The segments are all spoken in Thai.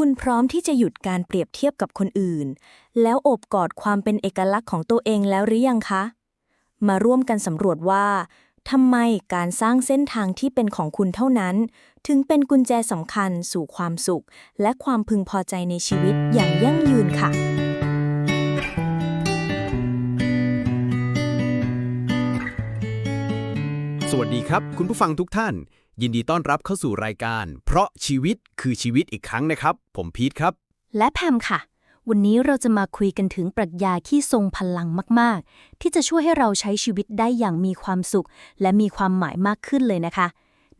คุณพร้อมที่จะหยุดการเปรียบเทียบกับคนอื่น แล้วโอบกอดความเป็นเอกลักษณ์ของตัวเองแล้วหรือยังคะ มาร่วมกันสำรวจว่าทำไมการสร้างเส้นทางที่เป็นของคุณเท่านั้น ถึงเป็นกุญแจสำคัญสู่ความสุข และความพึงพอใจในชีวิตอย่างยั่งยืนค่ะสวัสดีครับ คุณผู้ฟังทุกท่าน ยินดีต้อนรับเข้าสู่รายการ เพราะชีวิตคือชีวิตอีกครั้งนะครับ ผมพีทครับ และแพมค่ะ วันนี้เราจะมาคุยกันถึงปรัชญาที่ทรงพลังมาก ๆ ที่จะช่วยให้เราใช้ชีวิตได้อย่างมีความสุข และมีความหมายมากขึ้นเลยนะคะ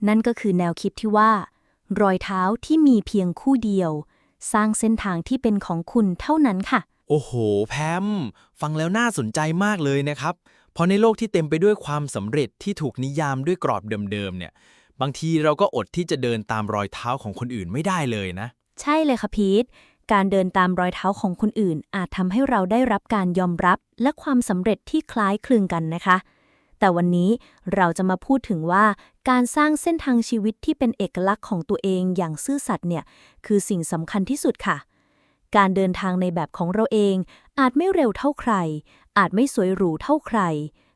นั่นก็คือแนวคิดที่ว่า รอยเท้าที่มีเพียงคู่เดียว สร้างเส้นทางที่เป็นของคุณเท่านั้นค่ะ โอ้โห แพม ฟังแล้วน่าสนใจมากเลยนะครับ เพราะในโลกที่เต็มไปด้วยความสำเร็จที่ถูกนิยามด้วยกรอบเดิมๆเนี่ย บางทีเราก็อดที่จะเดินตามรอยเท้าของคนอื่นไม่ได้เลยนะ ใช่เลยค่ะพีทการเดินตามรอยเท้าของคนอื่น อาจทำให้เราได้รับการยอมรับและความสำเร็จที่คล้ายคลึงกันนะคะ แต่วันนี้เราจะมาพูดถึงว่า การสร้างเส้นทางชีวิตที่เป็นเอกลักษณ์ของตัวเองอย่างซื่อสัตย์เนี่ย คือสิ่งสำคัญที่สุดค่ะ การเดินทางในแบบของเราเอง อาจไม่เร็วเท่าใคร อาจไม่สวยหรูเท่าใคร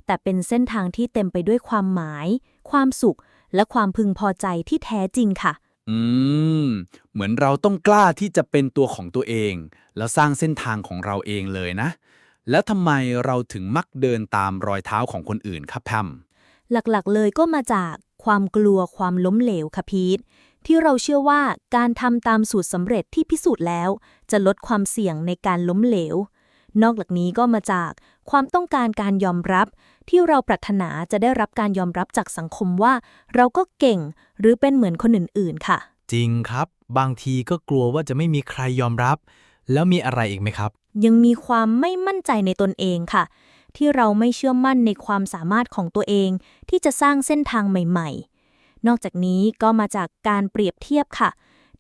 แต่เป็นเส้นทางที่เต็มไปด้วยความหมาย ความสุข และความพึงพอใจที่แท้จริงค่ะ อืม เหมือนเราต้องกล้าที่จะเป็นตัวของตัวเอง แล้วสร้างเส้นทางของเราเองเลยนะ แล้วทำไมเราถึงมักเดินตามรอยเท้าของคนอื่นครับแพมหลักๆเลยก็มาจากความกลัวความล้มเหลวค่ะพีทที่เราเชื่อว่าการทำตามสูตรสำเร็จที่พิสูจน์แล้ว จะลดความเสี่ยงในการล้มเหลว นอกจากนี้ก็มาจากความต้องการการยอมรับ ที่เราปรารถนาจะได้รับการยอมรับจากสังคมว่า เราก็เก่งหรือเป็นเหมือนคนอื่นๆ ค่ะ จริงครับ บางทีก็กลัวว่าจะไม่มีใครยอมรับ แล้วมีอะไรอีกไหมครับ ยังมีความไม่มั่นใจในตนเองค่ะ ที่เราไม่เชื่อมั่นในความสามารถของตัวเอง ที่จะสร้างเส้นทางใหม่ ๆ นอกจากนี้ก็มาจากการเปรียบเทียบค่ะ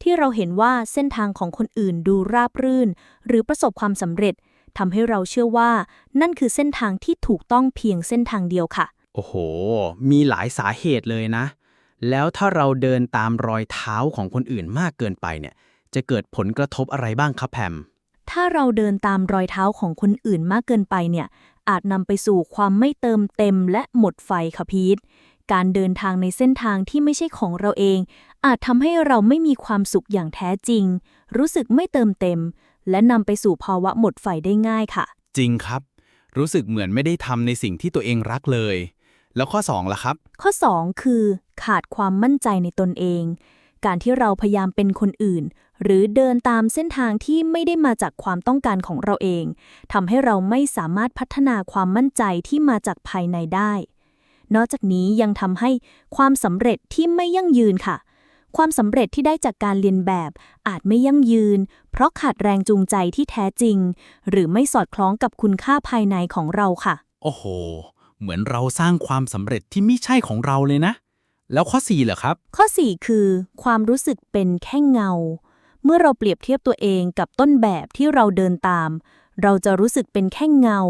ที่เราเห็นว่าเส้นทางของคนอื่นดูราบรื่น หรือประสบความสำเร็จ ทำให้เราเชื่อว่านั่นคือเส้นทางที่ถูกต้องเพียงเส้นทางเดียวค่ะ โอ้โห มีหลายสาเหตุเลยนะ แล้วถ้าเราเดินตามรอยเท้าของคนอื่นมากเกินไปเนี่ย จะเกิดผลกระทบอะไรบ้างครับแพมถ้าเราเดินตามรอยเท้าของคนอื่นมากเกินไปเนี่ย อาจนำไปสู่ความไม่เติมเต็มและหมดไฟค่ะพีทการเดินทางในเส้นทางที่ไม่ใช่ของเราเอง อาจทำให้เราไม่มีความสุขอย่างแท้จริง รู้สึกไม่เติมเต็ม และนำไปสู่ภาวะหมดไฟได้ง่ายค่ะ จริงครับ รู้สึกเหมือนไม่ได้ทำในสิ่งที่ตัวเองรักเลย แล้วข้อ2ล่ะครับ ข้อ 2 คือ ขาดความมั่นใจในตนเอง การที่เราพยายามเป็นคนอื่น หรือเดินตามเส้นทางที่ไม่ได้มาจากความต้องการของเราเองทำให้เราไม่สามารถพัฒนาความมั่นใจที่มาจากภายในได้ นอกจากนี้ยังทำให้ความสำเร็จที่ไม่ยั่งยืนค่ะ ความสำเร็จที่ได้จากการเรียนแบบอาจไม่ยั่งยืน เพราะขาดแรงจูงใจที่แท้จริง หรือไม่สอดคล้องกับคุณค่าภายในของเราค่ะ โอ้โห เหมือนเราสร้างความสำเร็จที่ไม่ใช่ของเราเลยนะ แล้วข้อ4เหรอครับ ข้อ 4 คือ ความรู้สึกเป็นแค่เงา เมื่อเราเปรียบเทียบตัวเองกับต้นแบบที่เราเดินตาม เราจะรู้สึกเป็นแค่เงา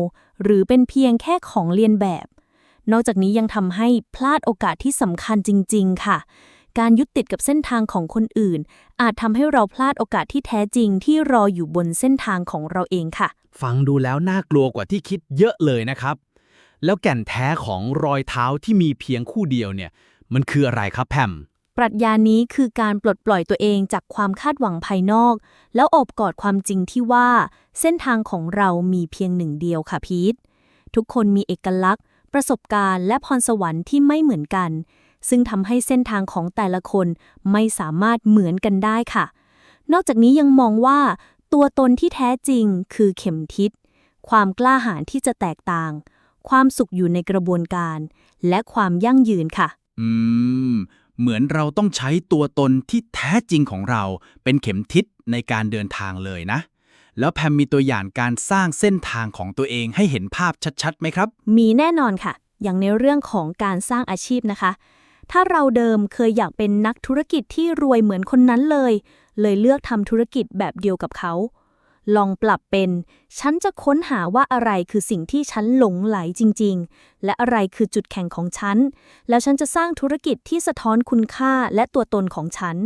หรือเป็นเพียงแค่ของเลียนแบบ นอกจากนี้ยังทำให้พลาดโอกาสที่สำคัญจริง ๆ ค่ะ การยึดติดกับเส้นทางของคนอื่น อาจทำให้เราพลาดโอกาสที่แท้จริงที่รออยู่บนเส้นทางของเราเองค่ะ ฟังดูแล้วน่ากลัวกว่าที่คิดเยอะเลยนะครับ แล้วแก่นแท้ของรอยเท้าที่มีเพียงคู่เดียวเนี่ย มันคืออะไรครับแพมปรัชญานี้คือการปลดปล่อยตัวเองจากความคาดหวังภายนอก แล้วอบกอดความจริงที่ว่า เส้นทางของเรามีเพียงหนึ่งเดียวค่ะพีททุกคนมีเอกลักษณ์ ประสบการณ์ และพรสวรรค์ที่ไม่เหมือนกัน ซึ่งทำให้เส้นทางของแต่ละคนไม่สามารถเหมือนกันได้ค่ะ นอกจากนี้ยังมองว่า ตัวตนที่แท้จริงคือเข็มทิศ ความกล้าหาญที่จะแตกต่าง ความสุขอยู่ในกระบวนการ และความยั่งยืนค่ะ อืม เหมือนเราต้องใช้ตัวตนที่แท้จริงของเรา เป็นเข็มทิศในการเดินทางเลยนะแล้วแพมมีตัวอย่างการสร้างเส้นทางของตัวเองให้เห็นภาพชัดๆไหมครับ มีแน่นอนค่ะ อย่างในเรื่องของการสร้างอาชีพนะคะ ถ้าเราเดิมเคยอยากเป็นนักธุรกิจที่รวยเหมือนคนนั้นเลย เลยเลือกทำธุรกิจแบบเดียวกับเขา ลองปรับเป็น ฉันจะค้นหาว่าอะไรคือสิ่งที่ฉันหลงไหลจริง ๆ และอะไรคือจุดแข็งของฉัน แล้วฉันจะสร้างธุรกิจที่สะท้อนคุณค่าและตัวตนของฉัน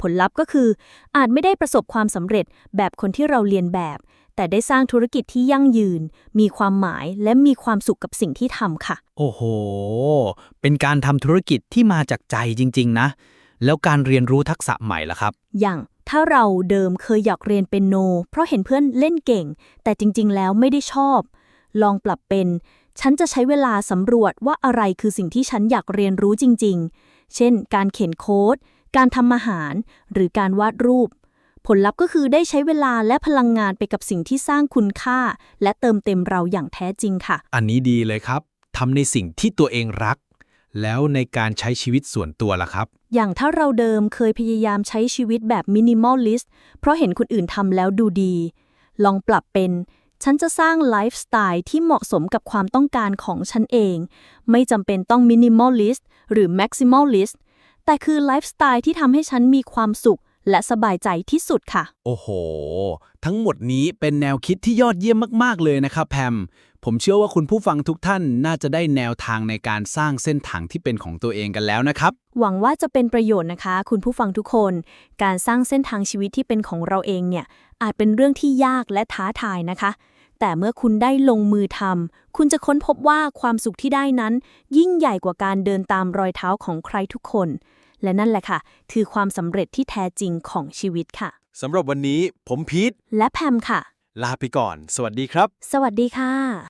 ผลลัพธ์ก็คือ อาจไม่ได้ประสบความสำเร็จแบบคนที่เราเรียนแบบ แต่ได้สร้างธุรกิจที่ยั่งยืน มีความหมายและมีความสุขกับสิ่งที่ทำค่ะ โอ้โห เป็นการทำธุรกิจที่มาจากใจจริง ๆ นะ แล้วการเรียนรู้ทักษะใหม่ล่ะครับ อย่างถ้าเราเดิมเคยอยากเรียนเป็นโน เพราะเห็นเพื่อนเล่นเก่ง แต่จริง ๆ แล้วไม่ได้ชอบ ลองปรับเป็น ฉันจะใช้เวลาสำรวจว่าอะไรคือสิ่งที่ฉันอยากเรียนรู้จริง ๆ เช่น การเขียนโค้ด การทำอาหาร หรือการวาดรูป ผลลัพธ์ก็คือได้ใช้เวลาและพลังงานไปกับสิ่งที่สร้างคุณค่า และเติมเต็มเราอย่างแท้จริงค่ะ อันนี้ดีเลยครับทำในสิ่งที่ตัวเองรัก แล้วในการใช้ชีวิตส่วนตัวล่ะครับ อย่างถ้าเราเดิมเคยพยายามใช้ชีวิตแบบมินิมอลลิสต์เพราะเห็นคนอื่นทำแล้วดูดี ลองปรับเป็นฉันจะสร้างไลฟ์สไตล์ที่เหมาะสมกับความต้องการของฉันเอง ไม่จำเป็นต้องมินิมอลลิสต์หรือแม็กซิมอลลิสต์แต่คือไลฟ์สไตล์ที่ทำให้ฉันมีความสุข และสบายใจที่สุดค่ะ โอ้โห ทั้งหมดนี้เป็นแนวคิดที่ยอดเยี่ยมมาก ๆ เลยนะครับแพม ผมเชื่อว่าคุณผู้ฟังทุกท่านน่าจะได้แนวทางในการสร้างเส้นทางที่เป็นของตัวเองกันแล้วนะครับ หวังว่าจะเป็นประโยชน์นะคะ คุณผู้ฟังทุกคน การสร้างเส้นทางชีวิตที่เป็นของเราเองเนี่ย อาจเป็นเรื่องที่ยากและท้าทายนะคะ แต่เมื่อคุณได้ลงมือทำคุณจะค้นพบว่าความสุขที่ได้นั้น ยิ่งใหญ่กว่าการเดินตามรอยเท้าของใครทุกคน และนั่นแหละค่ะ คือความสำเร็จที่แท้จริงของชีวิตค่ะสำหรับวันนี้ผมพีทและแพมค่ะ ลาไปก่อน สวัสดีครับ สวัสดีค่ะ